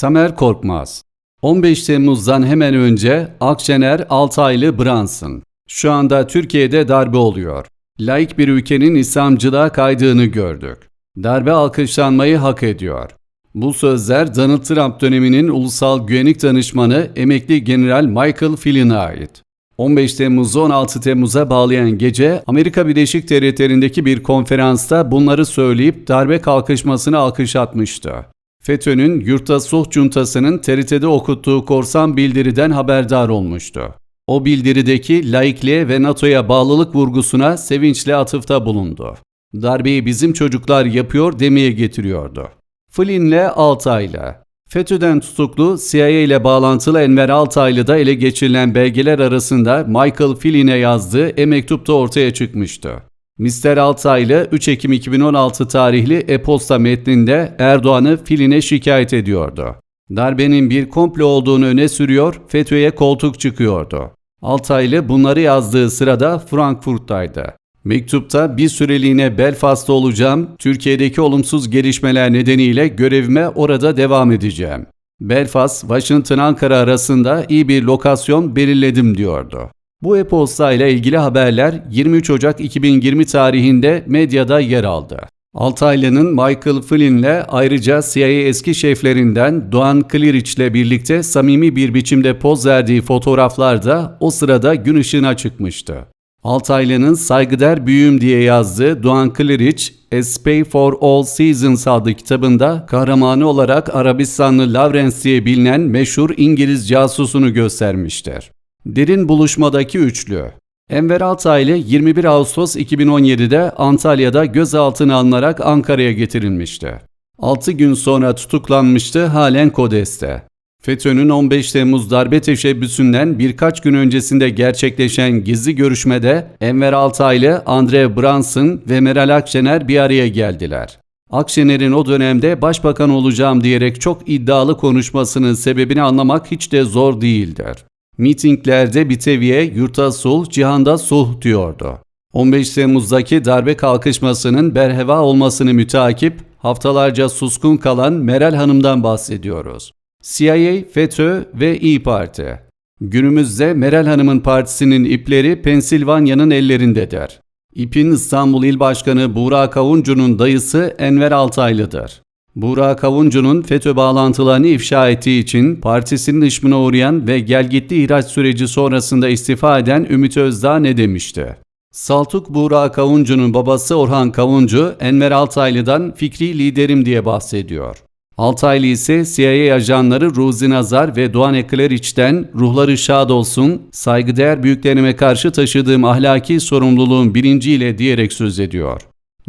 Tamer Korkmaz 15 Temmuz'dan hemen önce Akşener Altaylı Brunson. Şu anda Türkiye'de darbe oluyor. Laik bir ülkenin İslamcılığa kaydığını gördük. Darbe alkışlanmayı hak ediyor. Bu sözler Donald Trump döneminin ulusal güvenlik danışmanı emekli General Michael Flynn'e ait. 15 Temmuz'u 16 Temmuz'a bağlayan gece Amerika Birleşik Devletleri'ndeki bir konferansta bunları söyleyip darbe kalkışmasını alkışlatmıştı. FETÖ'nün Yurtta Sulh Cuntası'nın TRT'de okuttuğu korsan bildiriden haberdar olmuştu. O bildirideki laikliğe ve NATO'ya bağlılık vurgusuna sevinçle atıfta bulundu. Darbeyi bizim çocuklar yapıyor demeye getiriyordu. Flynn'le Altaylı FETÖ'den tutuklu CIA ile bağlantılı Enver Altaylı'da ele geçirilen belgeler arasında Michael Flynn'e yazdığı e-mektupta ortaya çıkmıştı. Mr. Altaylı 3 Ekim 2016 tarihli e-posta metninde Erdoğan'ı Flynn'e şikayet ediyordu. Darbenin bir komplo olduğunu öne sürüyor, FETÖ'ye koltuk çıkıyordu. Altaylı bunları yazdığı sırada Frankfurt'taydı. Mektupta bir süreliğine Belfast'ta olacağım, Türkiye'deki olumsuz gelişmeler nedeniyle görevime orada devam edeceğim. Belfast, Washington-Ankara arasında iyi bir lokasyon belirledim diyordu. Bu e-posta ile ilgili haberler 23 Ocak 2020 tarihinde medyada yer aldı. Altaylı'nın Michael Flynn'le ayrıca CIA eski şeflerinden Doğan Clearich ile birlikte samimi bir biçimde poz verdiği fotoğraflar da o sırada gün ışığına çıkmıştı. Altaylı'nın saygıdeğer büyüğüm diye yazdığı Doğan Clearich, A Spy for All Seasons adlı kitabında kahramanı olarak Arabistanlı Lawrence diye bilinen meşhur İngiliz casusunu göstermiştir. Derin buluşmadaki üçlü Enver Altaylı 21 Ağustos 2017'de Antalya'da gözaltına alınarak Ankara'ya getirilmişti. 6 gün sonra tutuklanmıştı halen Kodes'te. FETÖ'nün 15 Temmuz darbe teşebbüsünden birkaç gün öncesinde gerçekleşen gizli görüşmede Enver Altaylı, Andre Brunson ve Meral Akşener bir araya geldiler. Akşener'in o dönemde başbakan olacağım diyerek çok iddialı konuşmasının sebebini anlamak hiç de zor değildir. Mitinglerde Bitevi'ye yurta sulh, cihanda sulh diyordu. 15 Temmuz'daki darbe kalkışmasının berheva olmasını müteakip haftalarca suskun kalan Meral Hanım'dan bahsediyoruz. CIA, FETÖ ve İyi Parti. Günümüzde Meral Hanım'ın partisinin ipleri Pensilvanya'nın ellerindedir. İP'in İstanbul İl Başkanı Buğra Kavuncu'nun dayısı Enver Altaylı'dır. Buğra Kavuncu'nun FETÖ bağlantılarını ifşa ettiği için partisinin ışmına uğrayan ve gelgitli ihraç süreci sonrasında istifa eden Ümit Özdağ ne demişti? Saltuk Buğra Kavuncu'nun babası Orhan Kavuncu, Enver Altaylı'dan fikri liderim diye bahsediyor. Altaylı ise CIA ajanları Ruzi Nazar ve Doğan Ekleriç'ten ruhları şad olsun, saygıdeğer büyüklerime karşı taşıdığım ahlaki sorumluluğun bilinciyle diyerek söz ediyor.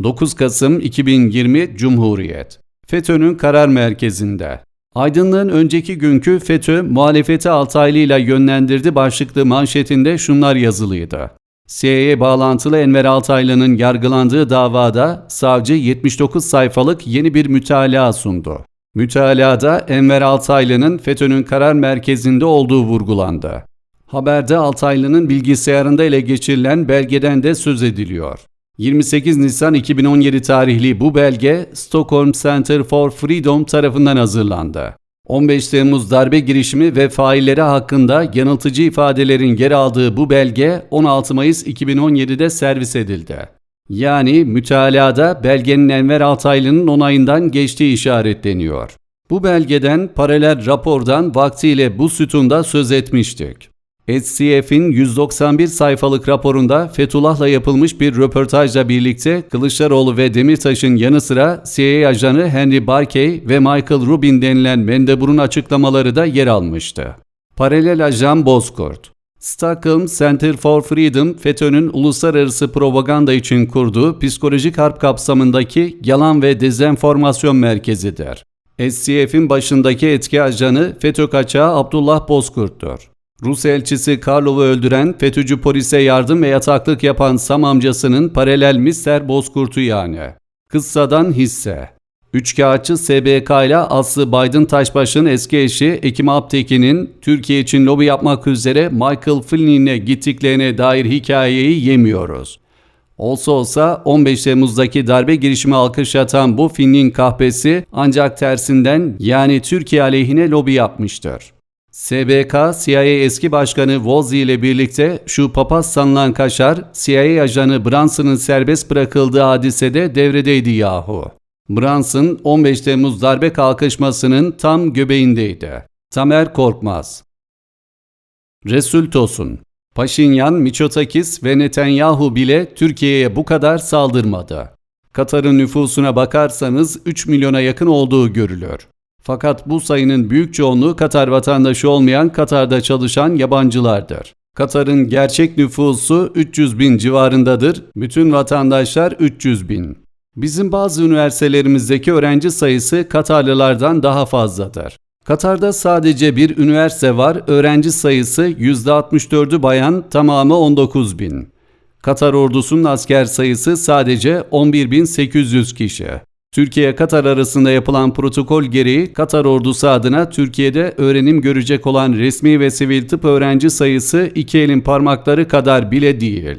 9 Kasım 2020 Cumhuriyet FETÖ'nün karar merkezinde. Aydınlığın önceki günkü FETÖ muhalefeti Altaylı ile yönlendirdi başlıklı manşetinde şunlar yazılıydı. CIA'ye bağlantılı Enver Altaylı'nın yargılandığı davada savcı 79 sayfalık yeni bir mütalaa sundu. Mütalaada Enver Altaylı'nın FETÖ'nün karar merkezinde olduğu vurgulandı. Haberde Altaylı'nın bilgisayarında ele geçirilen belgeden de söz ediliyor. 28 Nisan 2017 tarihli bu belge Stockholm Center for Freedom tarafından hazırlandı. 15 Temmuz darbe girişimi ve failleri hakkında yanıltıcı ifadelerin yer aldığı bu belge 16 Mayıs 2017'de servis edildi. Yani mütalada belgenin Enver Altaylı'nın onayından geçtiği işaretleniyor. Bu belgeden paralel rapordan vaktiyle bu sütunda söz etmiştik. SCF'in 191 sayfalık raporunda Fethullah'la yapılmış bir röportajla birlikte Kılıçdaroğlu ve Demirtaş'ın yanı sıra CIA ajanı Henry Barkey ve Michael Rubin denilen mendeburun açıklamaları da yer almıştı. Paralel ajan Bozkurt Stockholm Center for Freedom, FETÖ'nün uluslararası propaganda için kurduğu psikolojik harp kapsamındaki yalan ve dezenformasyon merkezidir. SCF'in başındaki etki ajanı FETÖ kaçağı Abdullah Bozkurt'tur. Rus elçisi Karlov'u öldüren FETÖ'cü polise yardım ve yataklık yapan Sam amcasının paralel Mister Bozkurt'u yani. Kıssadan hisse. Üçkağıtçı SBK ile Aslı Biden Taşbaş'ın eski eşi Ekim Aptekin'in Türkiye için lobi yapmak üzere Michael Flynn'e gittiklerine dair hikayeyi yemiyoruz. Olsa olsa 15 Temmuz'daki darbe girişimi alkışlatan bu Fin'in kahpesi ancak tersinden yani Türkiye aleyhine lobi yapmıştır. SBK, CIA eski başkanı Woolsey ile birlikte şu papaz sanılan kaşar, CIA ajanı Branson'ın serbest bırakıldığı hadisede devredeydi yahu. Branson 15 Temmuz darbe kalkışmasının tam göbeğindeydi. Tamer Korkmaz Resul Tosun Paşinyan, Miçotakis ve Netanyahu bile Türkiye'ye bu kadar saldırmadı. Katar'ın nüfusuna bakarsanız 3 milyona yakın olduğu görülür. Fakat bu sayının büyük çoğunluğu Katar vatandaşı olmayan Katar'da çalışan yabancılardır. Katar'ın gerçek nüfusu 300 bin civarındadır, bütün vatandaşlar 300 bin. Bizim bazı üniversitelerimizdeki öğrenci sayısı Katarlılardan daha fazladır. Katar'da sadece bir üniversite var, öğrenci sayısı %64'ü bayan, tamamı 19 bin. Katar ordusunun asker sayısı sadece 11.800 kişi. Türkiye-Katar arasında yapılan protokol gereği Katar ordusu adına Türkiye'de öğrenim görecek olan resmi ve sivil tıp öğrenci sayısı iki elin parmakları kadar bile değil.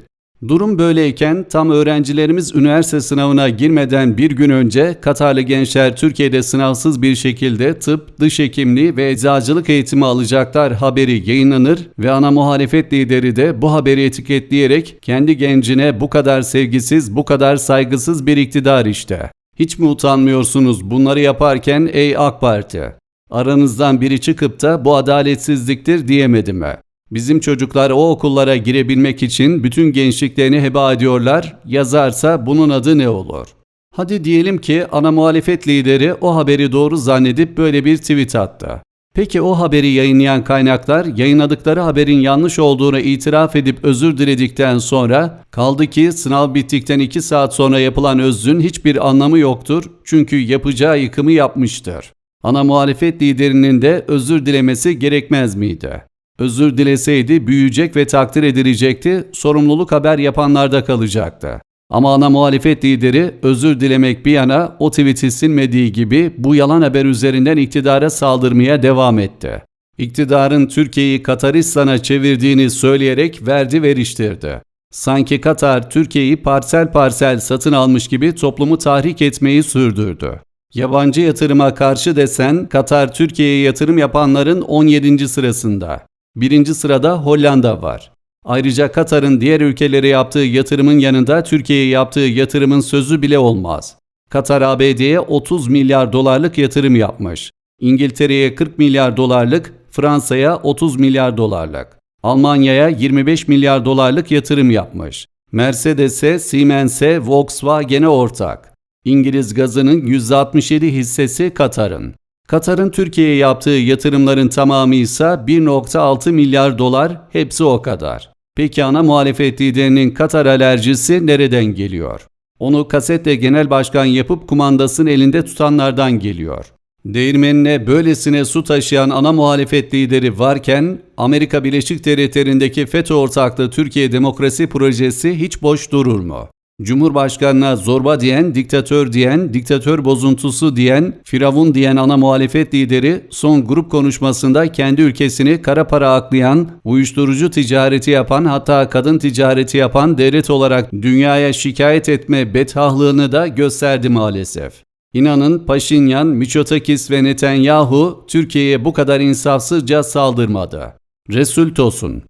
Durum böyleyken tam öğrencilerimiz üniversite sınavına girmeden bir gün önce Katarlı gençler Türkiye'de sınavsız bir şekilde tıp, dış hekimliği ve eczacılık eğitimi alacaklar haberi yayınlanır ve ana muhalefet lideri de bu haberi etiketleyerek kendi gencine bu kadar sevgisiz, bu kadar saygısız bir iktidar işte. Hiç mi utanmıyorsunuz bunları yaparken ey AK Parti? Aranızdan biri çıkıp da bu adaletsizliktir diyemedi mi? Bizim çocuklar o okullara girebilmek için bütün gençliklerini heba ediyorlar. Yazarsa bunun adı ne olur? Hadi diyelim ki ana muhalefet lideri o haberi doğru zannedip böyle bir tweet attı. Peki o haberi yayınlayan kaynaklar yayınladıkları haberin yanlış olduğunu itiraf edip özür diledikten sonra kaldı ki sınav bittikten 2 saat sonra yapılan özrün hiçbir anlamı yoktur çünkü yapacağı yıkımı yapmıştır. Ana muhalefet liderinin de özür dilemesi gerekmez miydi? Özür dileseydi büyüyecek ve takdir edilecekti, sorumluluk haber yapanlarda kalacaktı. Ama ana muhalefet lideri özür dilemek bir yana o tweet'i silmediği gibi bu yalan haber üzerinden iktidara saldırmaya devam etti. İktidarın Türkiye'yi Kataristan'a çevirdiğini söyleyerek verdi veriştirdi. Sanki Katar Türkiye'yi parsel parsel satın almış gibi toplumu tahrik etmeyi sürdürdü. Yabancı yatırıma karşı desen Katar Türkiye'ye yatırım yapanların 17. sırasında. Birinci sırada Hollanda var. Ayrıca Katar'ın diğer ülkelere yaptığı yatırımın yanında Türkiye'ye yaptığı yatırımın sözü bile olmaz. Katar ABD'ye 30 milyar dolarlık yatırım yapmış. İngiltere'ye 40 milyar dolarlık, Fransa'ya 30 milyar dolarlık. Almanya'ya 25 milyar dolarlık yatırım yapmış. Mercedes'e, Siemens'e, Volkswagen'e ortak. İngiliz gazının %67 hissesi Katar'ın. Katar'ın Türkiye'ye yaptığı yatırımların tamamı ise 1.6 milyar dolar, hepsi o kadar. Peki ana muhalefet liderinin Katar alerjisi nereden geliyor? Onu kasetle genel başkan yapıp kumandasını elinde tutanlardan geliyor. Değirmenine böylesine su taşıyan ana muhalefet lideri varken Amerika Birleşik Devletleri'ndeki FETÖ ortaklı Türkiye Demokrasi Projesi hiç boş durur mu? Cumhurbaşkanına zorba diyen, diktatör diyen, diktatör bozuntusu diyen, firavun diyen ana muhalefet lideri son grup konuşmasında kendi ülkesini kara para aklayan, uyuşturucu ticareti yapan hatta kadın ticareti yapan devlet olarak dünyaya şikayet etme bethahlığını da gösterdi maalesef. İnanın Paşinyan, Miçotakis ve Netanyahu Türkiye'ye bu kadar insafsızca saldırmadı. Resul Tosun